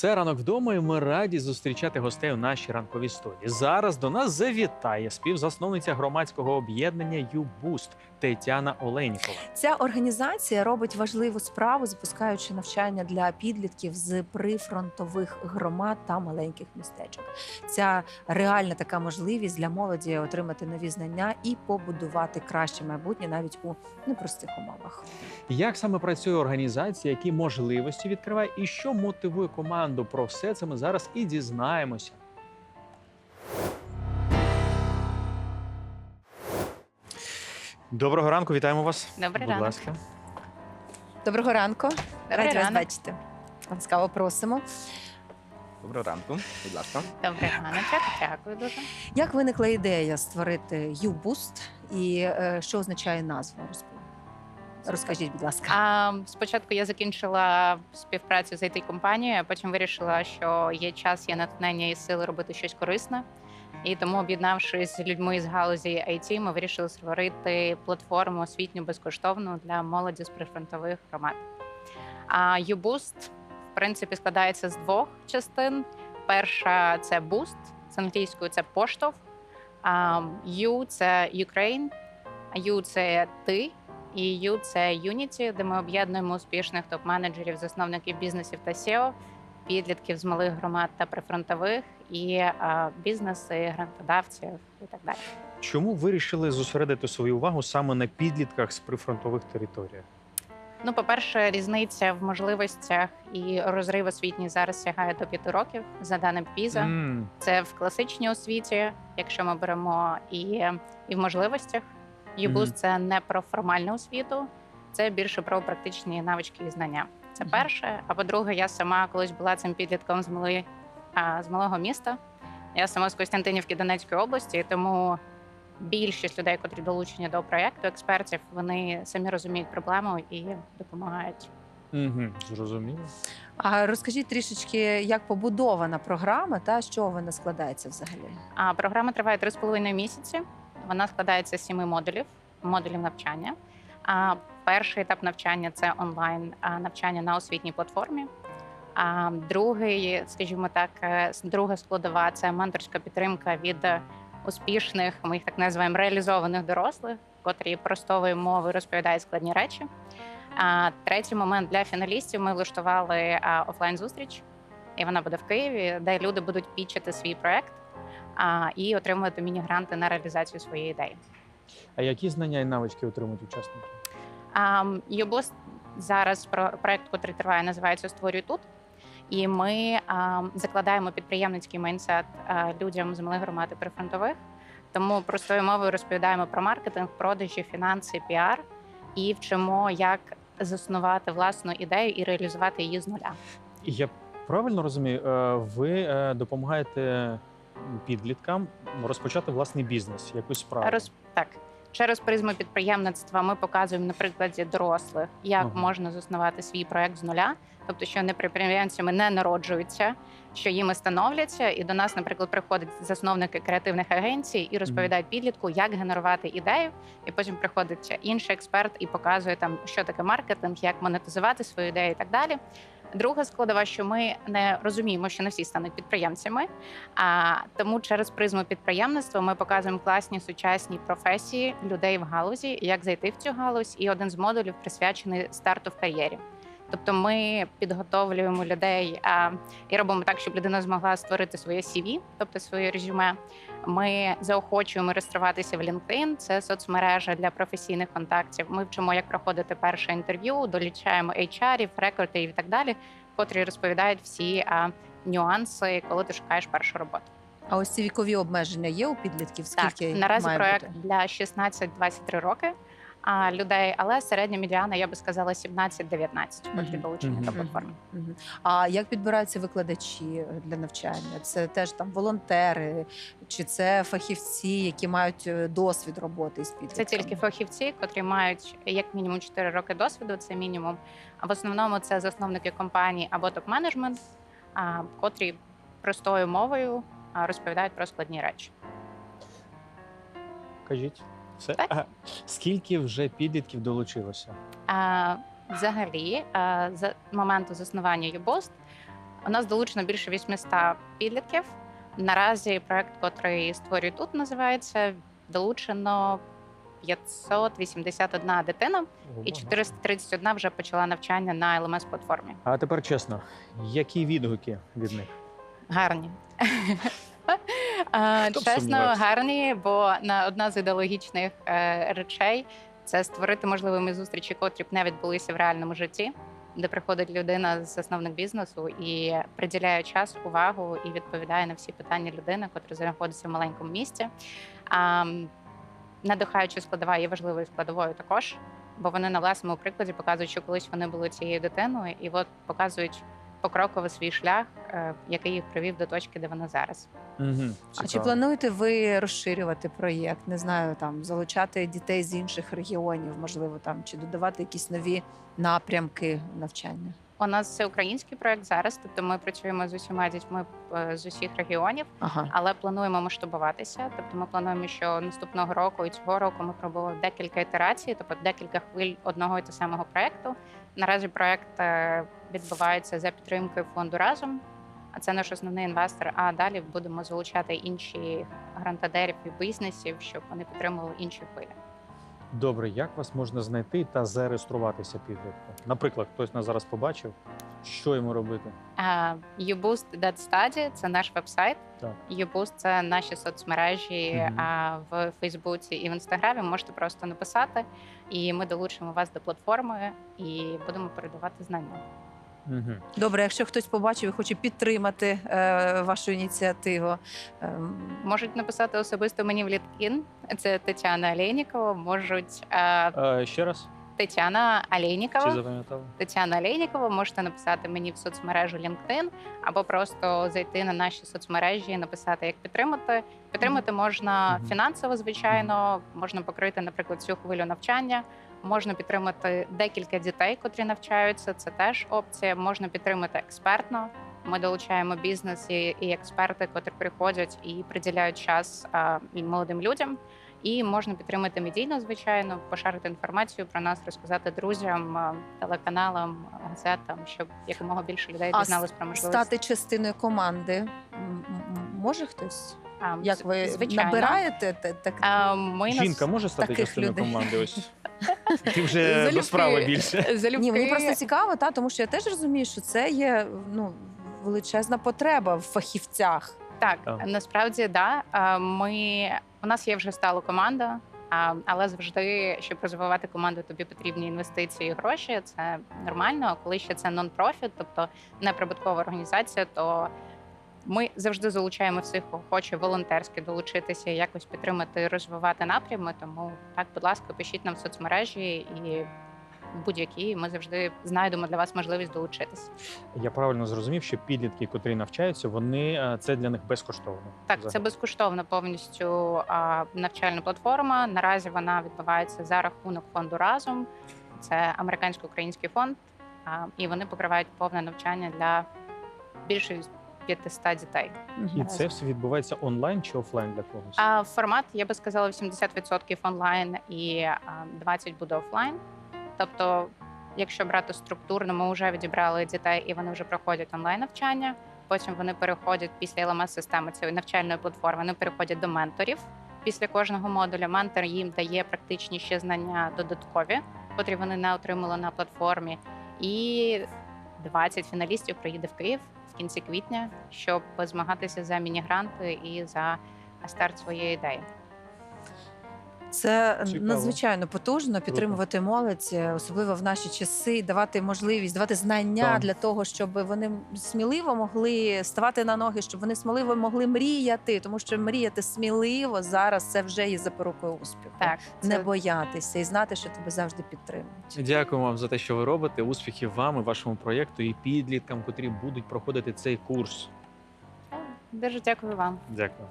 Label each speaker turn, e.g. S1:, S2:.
S1: Це ранок вдома, і ми раді зустрічати гостей у нашій ранковій студії. Зараз до нас завітає співзасновниця громадського об'єднання «Юбуст» Тетяна Оленікова.
S2: Ця організація робить важливу справу, запускаючи навчання для підлітків з прифронтових громад та маленьких містечок. Ця реальна така можливість для молоді отримати нові знання і побудувати краще майбутнє навіть у непростих умовах.
S1: Як саме працює організація, які можливості відкриває і що мотивує команду? Про все це ми зараз і дізнаємося. Доброго ранку, вітаємо вас.
S3: Добрий
S1: Будь
S3: ранок.
S1: ласка.
S2: Доброго ранку, раді вас
S3: ранок.
S2: бачити. Ласкаво просимо.
S4: Доброго ранку, будь ласка.
S3: Добрий раночок, дякую дуже.
S2: Як виникла ідея створити «Юбуст» і е, що означає назва? Розп- Розкажіть, будь ласка.
S3: А, спочатку я закінчила співпрацю з it компанією а потім вирішила, що є час, є натхнення і сили робити щось корисне. І тому, об'єднавшись з людьми з галузі IT, ми вирішили створити платформу освітню безкоштовну для молоді з прифронтових громад. А YouBoost, в принципі, складається з двох частин. Перша це Boost, з англійською це поштовх. U – це Ukraine, U – це ти, і – це Unity, де ми об'єднуємо успішних топ-менеджерів, засновників бізнесів та SEO, підлітків з малих громад та прифронтових, і а, бізнеси, грантодавців і так далі.
S1: Чому вирішили зосередити свою увагу саме на підлітках з прифронтових територіях?
S3: Ну, по-перше, різниця в можливостях і розрив освітній зараз сягає до 5 років за даним PISA.
S1: М,
S3: Це в класичній освіті, якщо ми беремо і, і в можливостях. ЮБУС це не про формальну освіту, це більше про практичні навички і знання. Це перше. А по-друге, я сама колись була цим підлітком з мали, а, з малого міста. Я сама з Костянтинівки Донецької області, тому більшість людей, котрі долучені до проєкту, експертів, вони самі розуміють проблему і допомагають.
S1: мгм, Зрозуміло.
S2: А розкажіть трішечки, як побудована програма та з чого вона складається взагалі?
S3: А програма триває 3,5 місяці. Вона складається з семи модулів, модулів навчання. А перший етап навчання це онлайн навчання на освітній платформі. А другий, скажімо так, е, друга складова це менторська підтримка від успішних, ми їх так називаємо реалізованих дорослих, котрі простовою мовою розповідають складні речі. А третій момент для фіналістів ми влаштували офлайн зустріч, і вона буде в Києві, де люди будуть пічити свій проект і отримувати міні-гранти на реалізацію своєї ідеї.
S1: А які знання і навички отримують учасники?
S3: А, Юбус зараз про проект, який триває, називається Створюй тут. І ми а, закладаємо підприємницький майнсет а, людям з малих громад прифронтових. Тому простою мовою розповідаємо про маркетинг, продажі, фінанси, піар і вчимо, як заснувати власну ідею і реалізувати її з нуля.
S1: Я правильно розумію, е, ви е, допомагаєте підліткам розпочати власний бізнес, якусь справу.
S3: Роз... Так, через призму підприємництва ми показуємо на прикладі дорослих, як
S1: Ага.
S3: можна заснувати свій проект з нуля. Тобто, що не підприємцями не народжуються, що їми становляться, і до нас, наприклад, приходять засновники креативних агенцій і розповідають підлітку, як генерувати ідею. І потім приходить інший експерт і показує там, що таке маркетинг, як монетизувати свою ідею і так далі. Друга складова, що ми не розуміємо, що не всі стануть підприємцями. А тому через призму підприємництва ми показуємо класні сучасні професії людей в галузі, як зайти в цю галузь. І один з модулів присвячений старту в кар'єрі. Тобто ми підготовлюємо людей а, і робимо так, щоб людина змогла створити своє CV, тобто своє резюме. Ми заохочуємо реєструватися в LinkedIn, це соцмережа для професійних контактів. Ми вчимо, як проходити перше інтерв'ю, долічаємо HR-ів, рекрутів і так далі, котрі розповідають всі а, нюанси, коли ти шукаєш першу роботу.
S2: А ось ці вікові обмеження є у підлітків? Скільки
S3: так, наразі
S2: має
S3: проект
S2: бути?
S3: для 16-23 роки. А людей, але середня медіана, я би сказала, 17-19, котрі
S2: Мгм.
S3: долучені
S1: Мгм.
S3: до платформи.
S2: А як підбираються викладачі для навчання? Це теж там волонтери, чи це фахівці, які мають е, досвід роботи з підлітками?
S3: Це тільки фахівці, котрі мають як мінімум 4 роки досвіду. Це мінімум. А в основному це засновники компаній або топ-менеджмент, а, котрі простою мовою розповідають про складні речі.
S1: Кажіть, все
S3: Так.
S1: Ага. скільки вже підлітків долучилося?
S3: А, взагалі, а, з моменту заснування Юбост У нас долучено більше 800 підлітків. Наразі проект, котрий створюю тут, називається долучено 581 дитина, і 431 вже почала навчання на lms платформі.
S1: А тепер чесно, які відгуки від них?
S3: Гарні. Е,
S1: Хто б
S3: Чесно,
S1: сумнівався?
S3: гарні, бо на одна з ідеологічних е, речей це створити можливими зустрічі, котрі б не відбулися в реальному житті, де приходить людина з засновник бізнесу і приділяє час, увагу і відповідає на всі питання людини, котра знаходиться в маленькому місті. А, м, надихаюча складова є важливою складовою також, бо вони на власному прикладі показують, що колись вони були цією дитиною, і от показують покроково свій шлях, е, який їх привів до точки, де вони зараз.
S1: Угу,
S2: А чи плануєте ви розширювати проєкт? Не знаю, там залучати дітей з інших регіонів, можливо, там чи додавати якісь нові напрямки навчання?
S3: У нас це український проект зараз, тобто ми працюємо з усіма дітьми е, з усіх регіонів,
S2: Ага.
S3: але плануємо масштабуватися. Тобто, ми плануємо, що наступного року і цього року ми пробували декілька ітерацій, тобто декілька хвиль одного і того самого проекту. Наразі проект е, відбувається за підтримки фонду разом. А це наш основний інвестор. А далі будемо залучати інші грантадерів і бізнесів, щоб вони підтримували інші хвилі.
S1: Добре, як вас можна знайти та зареєструватися підлітку? Наприклад, хтось нас зараз побачив, що йому робити?
S3: Uh, YouBoost.Study – це наш вебсайт.
S1: Так.
S3: YouBoost – це наші соцмережі
S1: Мгм.
S3: а, в Фейсбуці і в Інстаграмі. Можете просто написати, і ми долучимо вас до платформи і будемо передавати знання.
S1: Угу.
S2: Добре, якщо хтось побачив і хоче підтримати е, вашу ініціативу, ем,
S3: Можуть написати особисто мені в LinkedIn. Це Тетяна Олейнікова. Можуть е,
S1: Е, ще раз,
S3: Тетяна
S1: чи
S3: Олейнікова.
S1: запам'ятали?
S3: Тетяна Олейнікова, можете написати мені в соцмережу LinkedIn, або просто зайти на наші соцмережі і написати, як підтримати. Підтримати можна
S1: Мгм.
S3: фінансово, звичайно, можна покрити, наприклад, цю хвилю навчання. Можна підтримати декілька дітей, котрі навчаються. Це теж опція. Можна підтримати експертно. Ми долучаємо бізнес і, і експерти, котрі приходять і приділяють час а, і молодим людям. І можна підтримати медійно, звичайно, поширити інформацію про нас, розказати друзям, телеканалам, газетам, щоб якомога більше людей дізналось про можливості.
S2: стати частиною команди може хтось?
S3: А,
S2: Як ви
S3: звичайно.
S2: набираєте та- так?
S3: А, ми
S1: Жінка може стати
S2: таких
S1: частиною
S2: людей.
S1: команди? Ось ти вже
S3: Залюбки.
S1: до справи більше.
S3: Залюбки.
S2: Ні, мені просто цікаво, та тому що я теж розумію, що це є ну величезна потреба в фахівцях.
S3: Так,
S1: Так.
S3: насправді да. А, Ми у нас є вже стала команда. А, але завжди, щоб розвивати команду, тобі потрібні інвестиції і гроші. Це нормально. А коли ще це нон-профіт, тобто неприбуткова організація, то ми завжди залучаємо всіх, хто хоче волонтерськи долучитися, якось підтримати, розвивати напрями. Тому так, будь ласка, пишіть нам в соцмережі і будь-які. Ми завжди знайдемо для вас можливість долучитися.
S1: Я правильно зрозумів, що підлітки, котрі навчаються, вони е, це для них безкоштовно.
S3: Так, це
S1: Взагалі.
S3: безкоштовна повністю навчальна платформа. Наразі вона відбувається за рахунок фонду разом. Це американсько-український фонд, і вони покривають повне навчання для більше 500 дітей.
S1: І це все відбувається онлайн чи офлайн для когось?
S3: А формат, я би сказала, 80% онлайн і а, 20% буде офлайн. Тобто, якщо брати структурно, ми вже відібрали дітей і вони вже проходять онлайн навчання. Потім вони переходять після lms системи цієї навчальної платформи. Вони переходять до менторів. Після кожного модуля ментор їм дає практичні ще знання додаткові, котрі вони не отримали на платформі. І 20 фіналістів приїде в Київ кінці квітня, щоб змагатися за міні-гранти і за старт своєї ідеї.
S2: Це
S1: Цікаво.
S2: надзвичайно потужно підтримувати молодь, е, особливо в наші часи, давати можливість, давати знання
S1: Так.
S2: для того, щоб вони сміливо могли ставати на ноги, щоб вони сміливо могли мріяти, тому що мріяти сміливо зараз це вже є запорукою успіху.
S3: Так,
S2: Не
S3: це
S2: боятися і знати, що тебе завжди підтримують.
S1: Дякую вам за те, що ви робите. Успіхів вам і вашому проєкту, і підліткам, котрі будуть проходити цей курс.
S3: дуже дякую вам.
S1: Дякую.